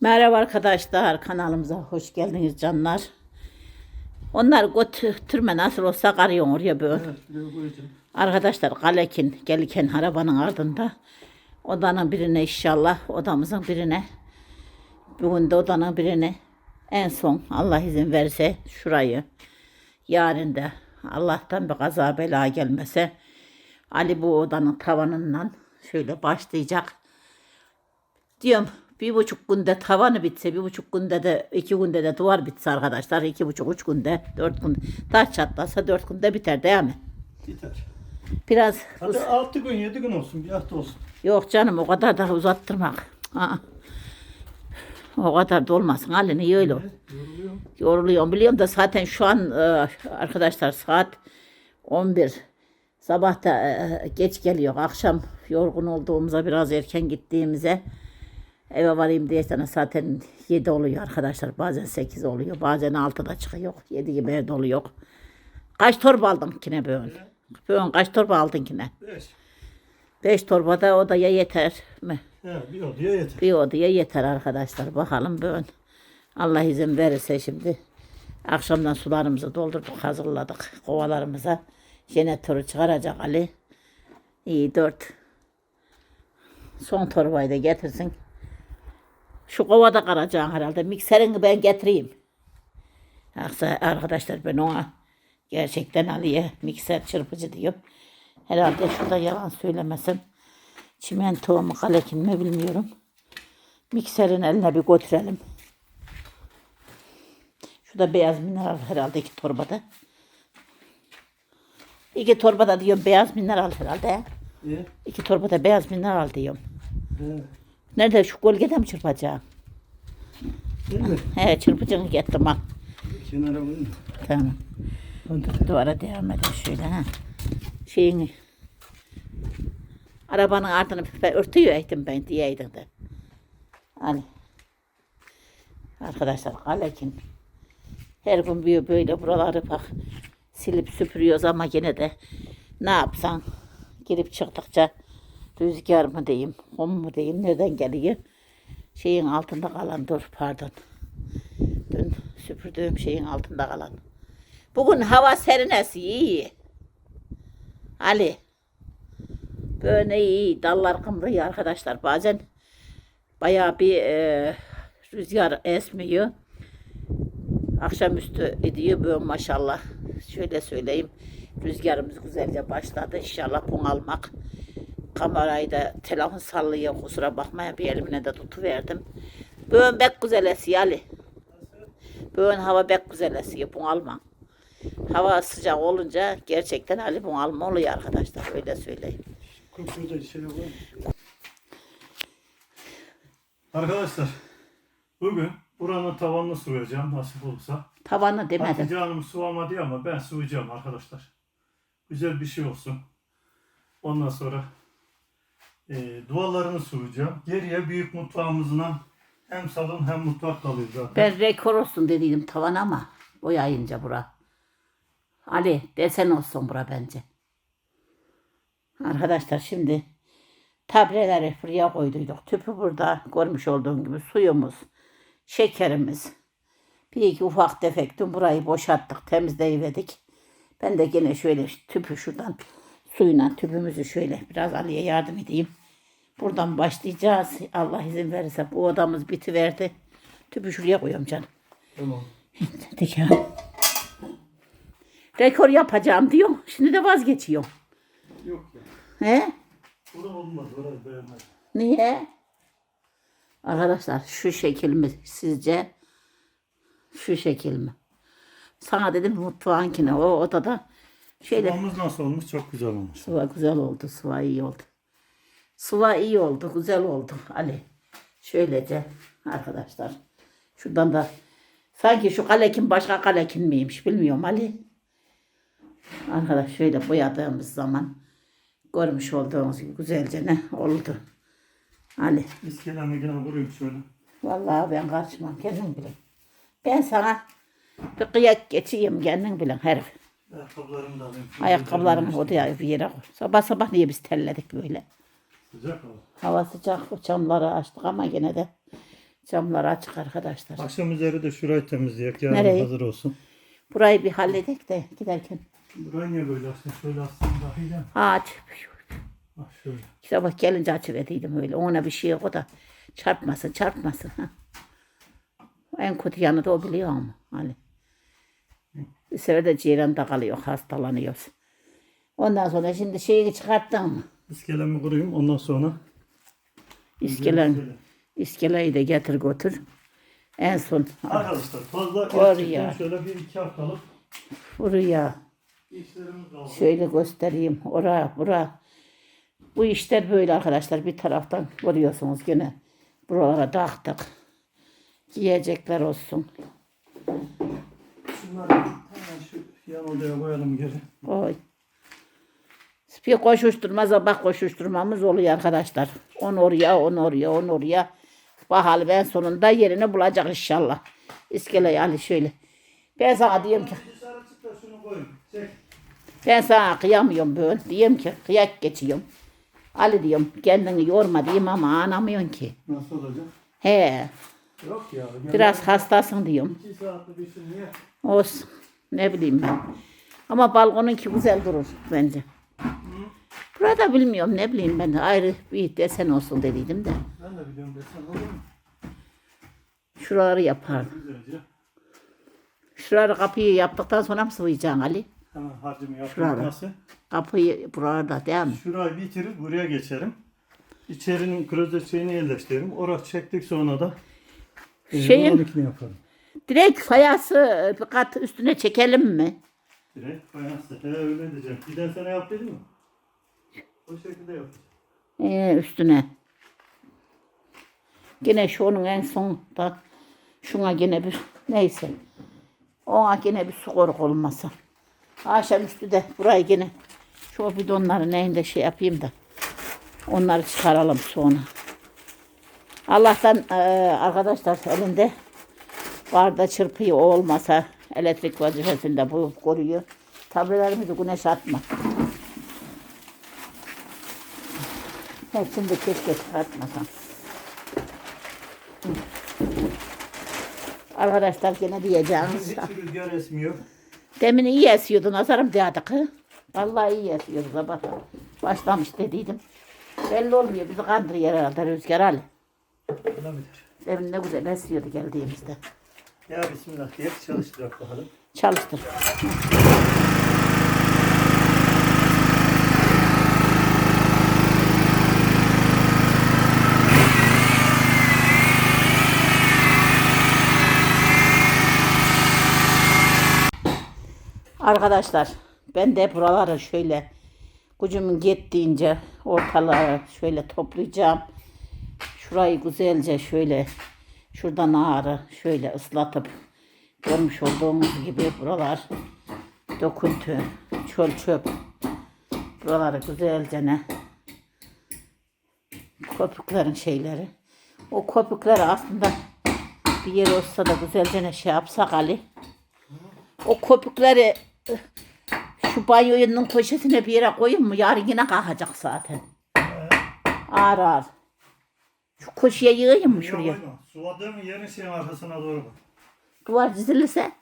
Merhaba arkadaşlar kanalımıza hoş geldiniz canlar. Onlar götürme nasıl olsa karıyor oraya böyle. Evet. Arkadaşlar Kalekin gelirken arabanın ardında odanın birine inşallah odamızın birine bugün de odanın birine en son Allah izin verirse şurayı yarın da Allah'tan bir kaza bela gelmese Ali bu odanın tavanından şöyle başlayacak. Diyorum bir buçuk günde tavanı bitse, bir buçuk günde de iki günde de duvar bitse arkadaşlar. iki buçuk, üç günde, dört günde. Taş çatlasa dört günde biter değil mi? Yeter. Biraz Hadi 6 gün 7 gün olsun bir hafta olsun. Yok canım o kadar da uzattırmak. Aa. O kadar da olmasın. Ali niye öyle? Evet, yoruluyorum. Yoruluyorum biliyorum da zaten şu an e, arkadaşlar saat 11. Sabah da e, geç geliyor. Akşam yorgun olduğumuza biraz erken gittiğimize eve varayım diye sana zaten 7 oluyor arkadaşlar. Bazen 8 oluyor. Bazen 6'da çıkıyor. 7 gibi evde oluyor. Kaç torba aldın kine bugün? Bugün kaç torba aldın kine? 5. 5 torba da odaya yeter mi? He, bir odaya yeter. Bir odaya yeter arkadaşlar. Bakalım bugün. Allah izin verirse şimdi. Akşamdan sularımızı doldurduk, hazırladık kovalarımıza. Jeneratörü çıkaracak Ali. İyi dört. Son torbayı da getirsin. Şu kovada karacaksın herhalde. Mikserini ben getireyim. Yoksa arkadaşlar ben ona gerçekten Ali'ye mikser çırpıcı diyorum. Herhalde şurada yalan söylemesem. Çimento mu kalekin mi bilmiyorum. Mikserin eline bir götürelim. Şurada beyaz mineral herhalde iki torbada. İki torbada diyorum beyaz mineral herhalde. İyi. İki torbada beyaz mineral diyorum. He. Nerede şu gölgede mi çırpacağım? Mi? He çırpıcını getirdim al. Kenara koyun. Tamam. Duvara devam edelim şöyle ha. Şeyini. Arabanın ardını örtüyor ettim ben diyeydim de. Hani. Arkadaşlar kalekin. Her gün bir böyle buraları bak silip süpürüyoruz ama gene de ne yapsan girip çıktıkça rüzgar mı diyeyim, kum mu diyeyim, nereden geliyor? Şeyin altında kalan dur pardon. Dün süpürdüğüm şeyin altında kalan. Bugün hava serinesi iyi. Ali. Böyle iyi. Dallar kımrıyor arkadaşlar. Bazen bayağı bir e, rüzgar esmiyor. Akşamüstü ediyor böyle maşallah. Şöyle söyleyeyim. Rüzgarımız güzelce başladı. İnşallah bunu almak. Kamerayı da telefon sallıyor. Kusura bakmayın bir elimle de tutuverdim. Bugün pek güzel esiyor Ali. Bugün hava pek güzel esiyor. Bunu alma. Hava sıcak olunca gerçekten Ali bunu alma oluyor arkadaşlar. Öyle söyleyeyim. Şey. Arkadaşlar bugün buranın tavanını sıvayacağım nasip olursa. Tavanı demedim. Hatice Hanım sıvamadı ama ben sıvayacağım arkadaşlar. Güzel bir şey olsun. Ondan sonra e, duvarlarını sıvayacağım. Geriye büyük mutfağımızla hem salon hem mutfak kalıyor zaten. Ben rekor olsun dediydim tavan ama boyayınca bura. Ali desen olsun bura bence. Arkadaşlar şimdi tableleri buraya koyduyduk. Tüpü burada görmüş olduğun gibi suyumuz, şekerimiz. Bir iki ufak defektim burayı boşalttık, temizleyiverdik. Ben de gene şöyle tüpü şuradan suyla tüpümüzü şöyle biraz Ali'ye yardım edeyim. Buradan başlayacağız. Allah izin verirse bu odamız bitiverdi. Tüpü şuraya koyuyorum canım. Tamam. Dedik ya. Rekor yapacağım diyor. Şimdi de vazgeçiyorum. Yok ya. He? Bu da olmaz. Orayı beğenmedim. Niye? Arkadaşlar şu şekil mi sizce? Şu şekil mi? Sana dedim mutfağınkine o odada şöyle Sıvamız nasıl olmuş? Çok güzel olmuş. sıva güzel oldu. Sıva iyi oldu. Sıva iyi oldu. Güzel oldu. Ali. Şöylece arkadaşlar. Şuradan da sanki şu kalekin başka kalekin miymiş bilmiyorum Ali. Arkadaş şöyle boyadığımız zaman görmüş olduğunuz gibi güzelce ne oldu. Ali. İskelemi yine vurayım şöyle. Vallahi ben karışmam kendin bilin. Ben sana bir kıyak geçeyim kendin bilin herif. Ayakkabılarımı da alayım. Ayakkabılarımı odaya bir yere koy. Sabah sabah niye biz terledik böyle. Sıcak hava. Hava sıcak, camları açtık ama gene de Camlar açık arkadaşlar. Akşam üzeri de şurayı temizleyek. Yarın Nereyi? hazır olsun. Burayı bir halledek de giderken. Burayı niye böyle açtın? Şöyle açsın daha iyi? Ha aç. Ah şöyle. Sabah gelince açıverdiydim öyle. Ona bir şey yok o da. Çarpmasın çarpmasın. Ha. En kötü yanı da o biliyor ama. Hani. Bir sefer de ciğerinde kalıyor hastalanıyoruz. Ondan sonra şimdi şeyi çıkarttım. İskelemi kurayım ondan sonra. İskelen, iskeleyi de getir götür. En son Arkadaşlar fazla Oraya. şöyle bir iki haftalık buraya işlerimiz oldu. şöyle göstereyim. Ora, bura. Bu işler böyle arkadaşlar. Bir taraftan görüyorsunuz gene. Buralara taktık. Giyecekler olsun. Şunları hemen şu yan odaya koyalım geri. Oy. Bir koşuşturma sabah koşuşturmamız oluyor arkadaşlar. On oraya, on oraya, on oraya. Bakalım en sonunda yerini bulacak inşallah. İskeleyi Ali şöyle. Ben sana diyeyim ki ben sana kıyamıyorum böyle. Diyeyim ki kıyak geçiyorum. Ali diyorum kendini yorma diyeyim ama anlamıyorsun ki. Nasıl olacak? He Yok ya. biraz hastasın diyorum. İki saatli bir şey niye? Olsun. Ne bileyim ben. Ama balkonunki güzel durur bence. Burada bilmiyorum ne bileyim ben ayrı bir desen olsun dediydim de. Ben de biliyorum desen olur mu? Şuraları yapardım. Güzelce. Şuraları kapıyı yaptıktan sonra mı sıvayacaksın Ali? Hemen harcımı yapayım. Şurada. Nasıl? Kapıyı burada değil mi? Şurayı bitirip buraya geçerim. İçerinin klozet şeyini yerleştiririm. Orası çektik sonra da e, Şeyin- onunkini yaparım. Direkt fayası bir kat üstüne çekelim mi? Direkt fayansı. He öyle diyeceğim. Giden sene yap dedim mi? O şekilde yap. Ee, üstüne. Yine şunun en sonunda şuna yine bir neyse. Ona yine bir su koruk olmasa. Akşam üstü de burayı yine şu bidonları neyinde şey yapayım da onları çıkaralım sonra. Allah'tan eee, arkadaşlar elinde barda çırpıyı olmasa elektrik vazifesinde bu koruyor. Tablelerimizi güneş atma. Hepsini de keşke çıkartmasam. Arkadaşlar gene diyeceğiniz. Hiç rüzgar esmiyor. Demin iyi esiyordu nazarım kız. Vallahi iyi esiyordu sabah. Başlamış dediydim. Belli olmuyor bizi kandırıyor herhalde rüzgar Ali. Olabilir. Demin ne güzel esiyordu geldiğimizde. Ya bismillah diye çalıştırak bakalım. Çalıştır. Arkadaşlar ben de buraları şöyle gücümün yettiğince ortalığı şöyle toplayacağım. Şurayı güzelce şöyle şuradan ağrı şöyle ıslatıp görmüş olduğunuz gibi buralar döküntü, çöl çöp. Buraları güzelce ne köpüklerin şeyleri. O köpükleri aslında bir yer olsa da güzelce ne şey yapsak Ali. O köpükleri şu banyonun köşesine bir yere koyun mu yarın yine kalkacak zaten. Ağır ağır. Şu köşeye yığayım mı şuraya? Suladığım yerin şeyin arkasına doğru bak. duvar dizilirse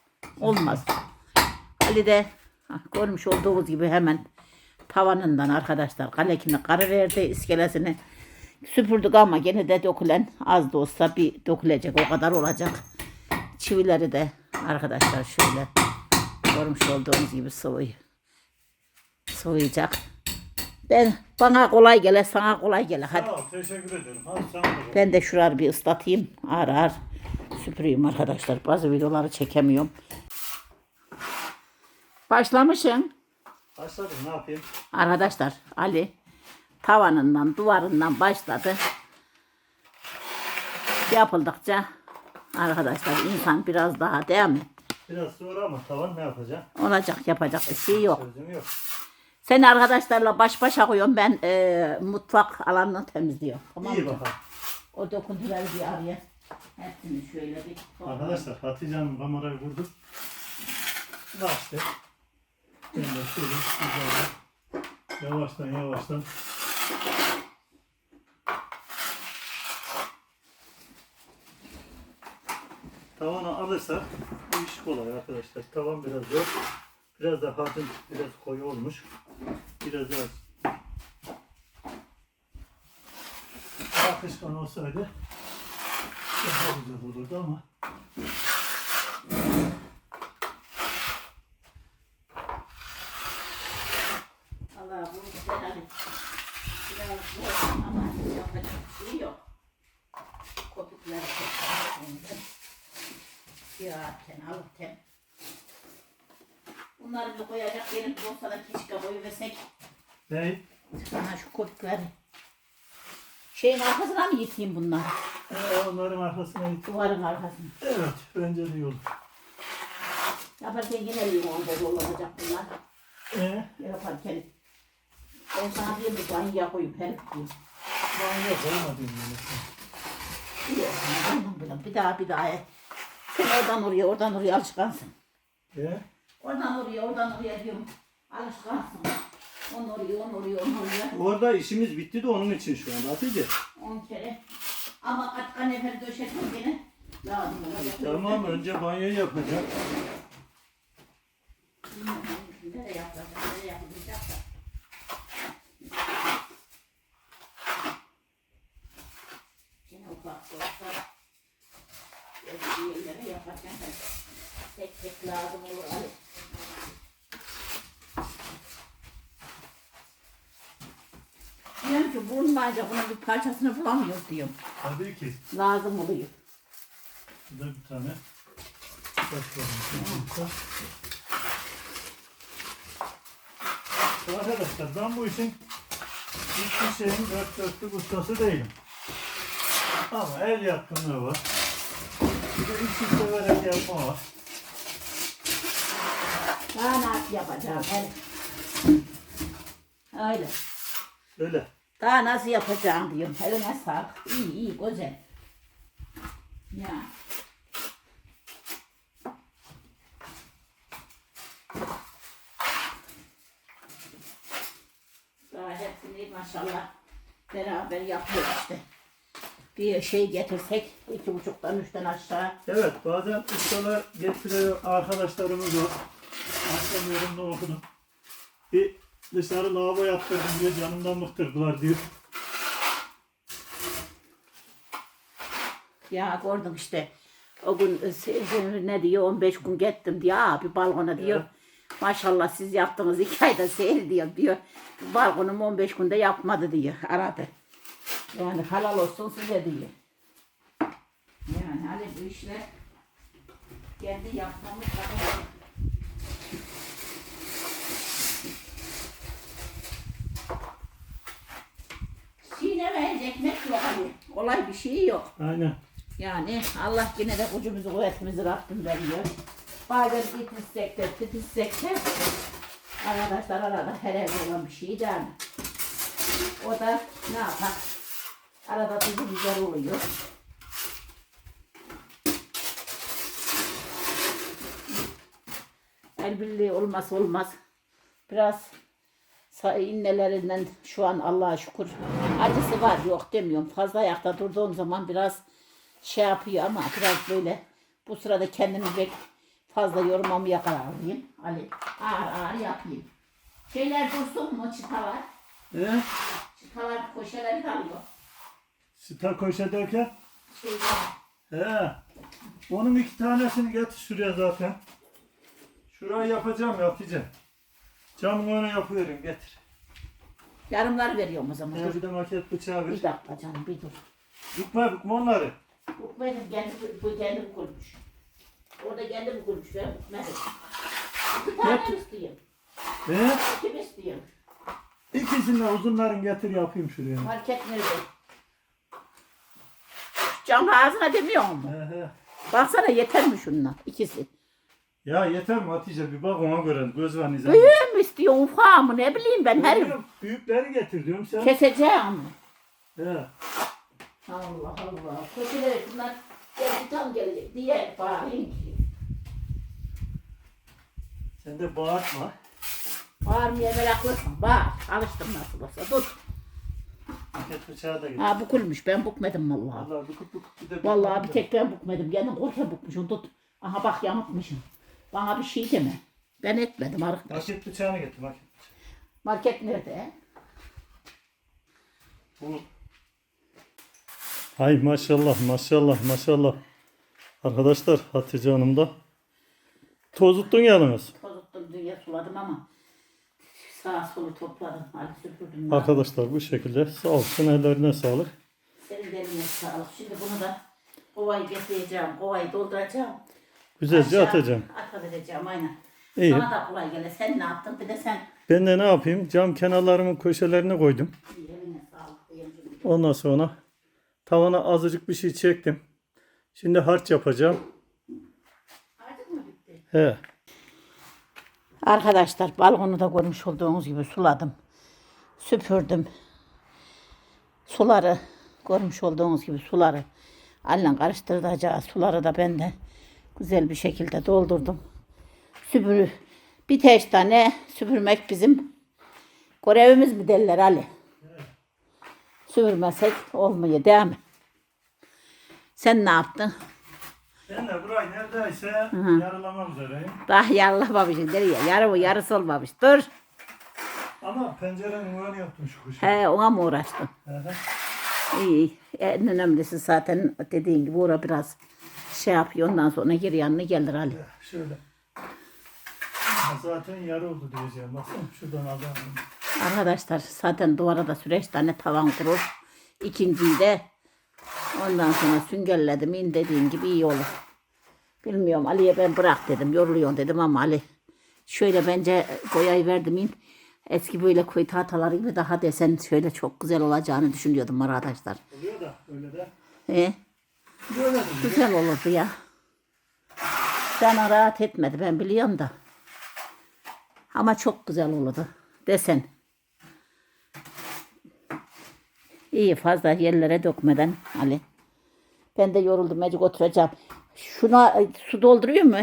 olmaz. Ali de görmüş olduğunuz gibi hemen tavanından arkadaşlar kalekini karı verdi iskelesini süpürdük ama gene de dökülen az da olsa bir dökülecek o kadar olacak. Çivileri de arkadaşlar şöyle görmüş olduğunuz gibi sıvı sıvayacak. Ben bana kolay gele sana kolay gele hadi. Sağ ol, teşekkür ederim. Hadi da bak. Ben de şuraları bir ıslatayım. Ağır ağır süpüreyim arkadaşlar. Bazı videoları çekemiyorum. Başlamışım. Başladım ne yapayım? Arkadaşlar Ali tavanından duvarından başladı. Yapıldıkça arkadaşlar insan biraz daha değil mi? Biraz sonra ama tavan ne yapacağım? Olacak yapacak bir şey yok. Sözüm yok. Sen arkadaşlarla baş başa koyuyorum ben e, mutfak alanını temizliyorum. Tamam İyi mı? bakalım. O dokuntuları bir araya. Hepsini şöyle bir Arkadaşlar Hatice Hanım kamerayı vurdu. Açtı. Ben de şöyle güzelce yavaştan yavaştan Tavana alırsak bu iş kolay arkadaşlar. Tavan biraz zor. Biraz da hacim biraz koyu olmuş. Biraz daha akışkan olsaydı daha güzel olurdu ama Allah bu hani biraz ama yapacak bir şey yok. Kopukları kesin. Yağarken alırken. Bunları bir koyacak yerimiz olsa da keşke koyuversek. ne? Sana şu kopukları. Şeyin arkasına mı yıkayayım bunları? Ee, onların arkasına git. Duvarın arkasına. Evet, bence de iyi olur. Yaparken yine iyi olacak olacak bunlar. Ee, Yaparken. Ben sana diyeyim bir banyoya koyup herif diyeyim. Yok, anam bunu bir daha bir daha. Sen oradan oraya, oradan oraya alışkansın. Ee, Oradan oraya, oradan oraya diyorum. Alışkansın. On oraya, on oraya, on oraya. orada işimiz bitti de onun için şu anda Hatice. On kere. Ama kaç kanefer döşetme gene lazım olacak. Tamam, önce yapacağım. Bilmiyorum, Nereye yapacak, nereye yapılacak da. Gene ufak da yerlere yaparken tek tek lazım olur. Ali. Diyorum ki bulunmayınca bunun bir parçasını bulamıyoruz diyorum. Tabii ki. Lazım oluyor. Burada bir tane taş var. Arkadaşlar ben bu işin hiçbir şeyin dört dörtlük ustası değilim. Ama el yatkınlığı var. Bir de işi severek yapma var. Daha yapacağım? Öyle. Öyle. Öyle. Daha nasıl yapacağım diyorum. Eline sağlık. İyi iyi güzel. Ya. Daha hepsini maşallah beraber yapıyoruz işte. Bir şey getirsek iki buçuktan üçten aşağı. Evet bazen ustalar getiriyor arkadaşlarımız var. Akşam yorumda okudum. Bir dışarı lavabo yaptırdım diye canımdan bıktırdılar diyor. Ya gördüm işte. O gün e, ne diyor 15 gün gittim diyor abi balkona diyor. Evet. Maşallah siz yaptınız iki ayda seyir diyor diyor. Balkonum 15 günde yapmadı diyor aradı. Yani halal olsun size diyor. Yani hani bu işler kendi yapmamız lazım. Çiğnemeyince ekmek yok hani. Kolay bir şey yok. Aynen. Yani Allah yine de ucumuzu kuvvetimizi Rabbim veriyor. Bazen itişsek de titişsek de arkadaşlar arada her evde olan bir şey değil mi? O da ne yapar? Arada tuzu güzel oluyor. El birliği olmaz olmaz. Biraz innelerinden şu an Allah'a şükür acısı var yok demiyorum. Fazla ayakta durduğum zaman biraz şey yapıyor ama biraz böyle bu sırada kendimi pek fazla yormamaya kararlıyım. Ali ağır ağır yapayım. Şeyler dursun mu çıtalar? Ee, Çıtalar koşaları kalıyor. Sita koşa derken he, onun iki tanesini getir şuraya zaten. Şurayı yapacağım yapacağım. Camın önüne yapıyorum getir. Yarımları veriyorum o zaman. Dur. bir de maket bıçağı ver. Bir dakika canım bir dur. Bükme bükme onları. Bu benim kendi bu kendim kurmuş. Orada kendim kurmuş ben bükmedim. Bir tane mi isteyeyim? He? İki mi isteyeyim? İkisini de uzunların getir yapayım şuraya. Fark etmedi. Cam ağzına demiyor mu? He he. Baksana yeter mi şunlar ikisi? Ya yeter mi Hatice bir bak ona göre göz var nizam. Büyüğü mü istiyorsun ufak mı ne bileyim ben her Büyükleri getir diyorum sen. keseceğim? He. Allah Allah. Kötüler bunlar geldi tam gelecek diye bağırayım ki. Sen de bağırtma. Bağırmaya meraklısın bağır. Alıştım nasıl olsa dur. Paket bıçağı da getir. Ha bukülmüş ben bukmedim vallahi. Vallahi bukut bukut bir de Vallahi bir tek ben bukmedim. Kendin korken bukmuşum tut. Aha bak yamutmuşum. Bana bir şey deme. Ben etmedim arkadaş. Paket bıçağını getir paket bıçağı. Market nerede? Bu. Hay maşallah maşallah maşallah. Arkadaşlar Hatice Hanım da tozuttun yalnız. Tozuttum dünya suladım ama sağa solu topladım. Hadi süpürdüm. Arkadaşlar bu şekilde sağ olsun ellerine sağlık. Senin de eline sağlık. Şimdi bunu da kovayı getireceğim. Kovayı dolduracağım. Güzelce Aşağı atacağım. Atıvereceğim aynen. İyi. Sana da kolay gele. Sen ne yaptın? Bir de sen. Ben de ne yapayım? Cam kenarlarımın köşelerine koydum. İyi, Eline sağlık. Ondan sonra tavana azıcık bir şey çektim. Şimdi harç yapacağım. Artık mı bitti? He. Arkadaşlar balkonu da görmüş olduğunuz gibi suladım. Süpürdüm. Suları görmüş olduğunuz gibi suları Ali'yle karıştıracağı suları da ben de güzel bir şekilde doldurdum. Süpürü bir teş tane süpürmek bizim görevimiz mi derler Ali? Süpürmesek olmuyor değil mi? Sen ne yaptın? Ben de burayı neredeyse yarılamak üzereyim. Daha yarılamamışsın der ya. Yarı yarısı olmamış. Dur. Ama pencerenin önünü yaptım şu kuşu. He ona mı uğraştın? He. İyi. En önemlisi zaten dediğin gibi uğra biraz şey yapıyor. Ondan sonra geri yanına gelir Ali. Şöyle. Zaten yarı oldu diyeceğim. Baksana şuradan alalım. Arkadaşlar zaten duvara da süreç tane tavan kurur. İkinciyi de ondan sonra süngerledim. in dediğin gibi iyi olur. Bilmiyorum Ali'ye ben bırak dedim. Yoruluyorsun dedim ama Ali şöyle bence boyayı verdim in. Eski böyle koyu tahtaları gibi daha desen şöyle çok güzel olacağını düşünüyordum arkadaşlar. Oluyor da öyle de. He? Böyle de. Güzel olurdu ya. Bana rahat etmedi ben biliyorum da. Ama çok güzel olurdu. Desen. İyi fazla yerlere dökmeden Ali. Ben de yoruldum mecbur oturacağım. Şuna e, su dolduruyor mu?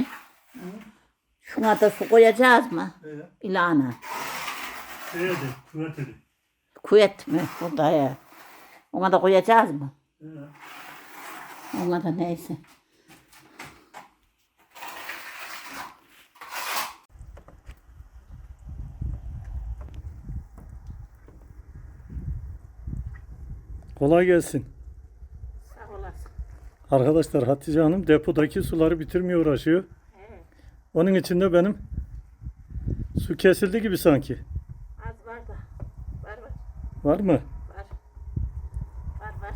Şuna da su koyacağız mı? Ee, İlana. şey dedi, kuvvet. Kuvvet mi? Burada ya. Ona da koyacağız mı? Ee, Ona da neyse. kolay gelsin. Arkadaşlar Hatice Hanım depodaki suları bitirmeye uğraşıyor. Onun için de benim su kesildi gibi sanki. Az var da. Var var. Var mı? Var. Var var.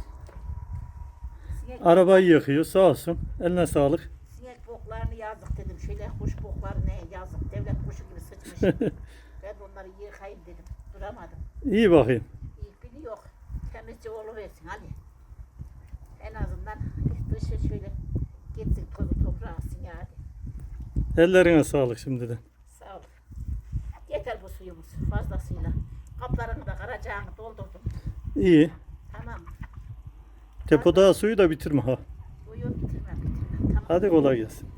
Sinek, Arabayı yıkıyor sağ olsun. Eline sağlık. sinek boklarını yazdık dedim. Şöyle kuş bokları ne yazdık. Devlet kuşu gibi sıçmış. ben onları yıkayayım dedim. Duramadım. İyi bakayım. İyi biri yok. Temizce oluversin hadi. En azından dışı şöyle gitsin tozu toprağı alsın ya hadi. Ellerine sağlık şimdiden. Sağ ol. Yeter bu suyumuz fazlasıyla. Kaplarını da karacağını doldurdum. İyi. Tamam. Depoda suyu da bitirme ha. Suyu bitirmem bitirmem. Tamam. Hadi kolay gelsin.